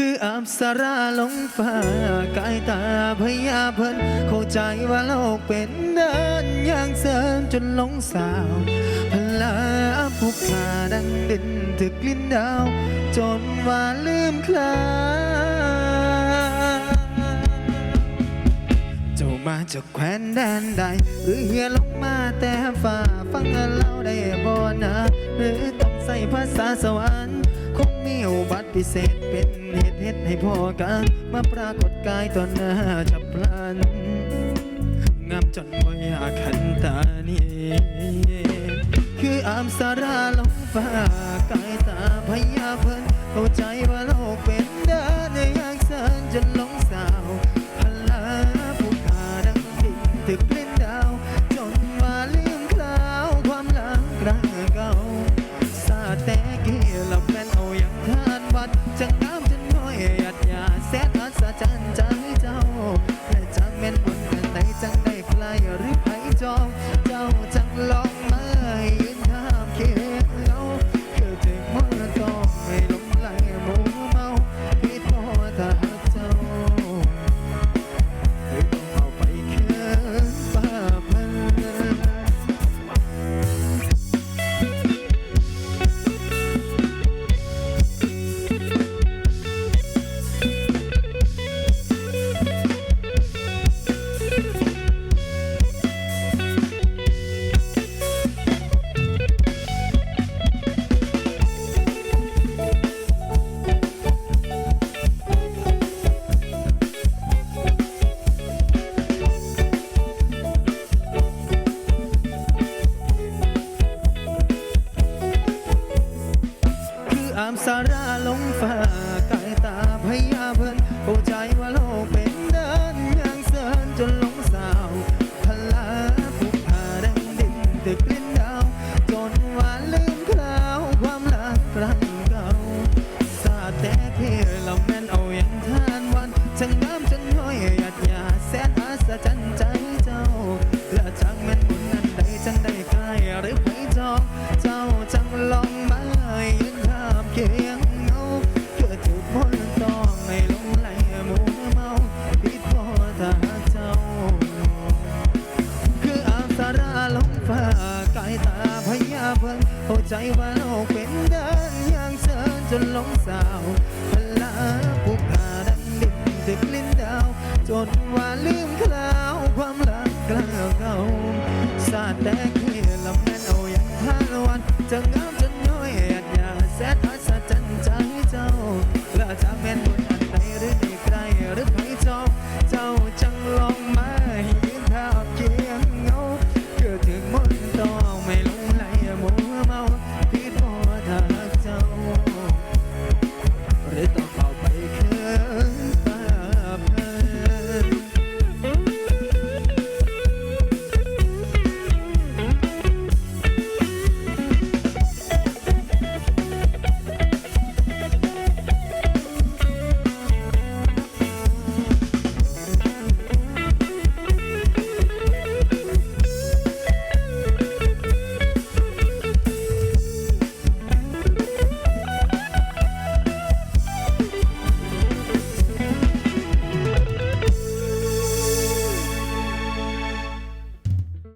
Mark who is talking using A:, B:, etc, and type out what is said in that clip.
A: คืออับสาราลงฟ้ากายตาพยาเพิ่นเข้าใจว่าโลกเป็นเดินอย่างเสริญจนหลงสาวพลาผู้ขาดังดินถึกลิ้นดาว จนว่าลืมคลาเจ้ามาจากแคว้นแดนใด หรือเฮียลงมาแต่ฝ่าฟังเล่าได้บ่นะหรือต้องใส่ภาษาสวรรค์ อุบัติพิเศษเป็นเหตุเหให้พ่อกันมาปรากฏกายต่อหน้าฉับพลัน งามจนบ่อยากขันตานี้คืออามสาราลงฟ้ากายตาพยาเพิ่นเข้าใจว่าโลกเป็นเดินในอย่างเสินจนหลงสาวพลาผู้ขาดังดินตึกเล่นามสาราลงฟ้า อย่าเพิ่งเข้ใจว่าเราเป็นเดินย่างเชิญจนหลงสาวพลาผูกขาดังดิ่งถึงลิ้นดาว จนว่าลืมคลาวความรักกลางเขาสาดแต่เคลียลำแม่นเอาอย่างพานวันจะงา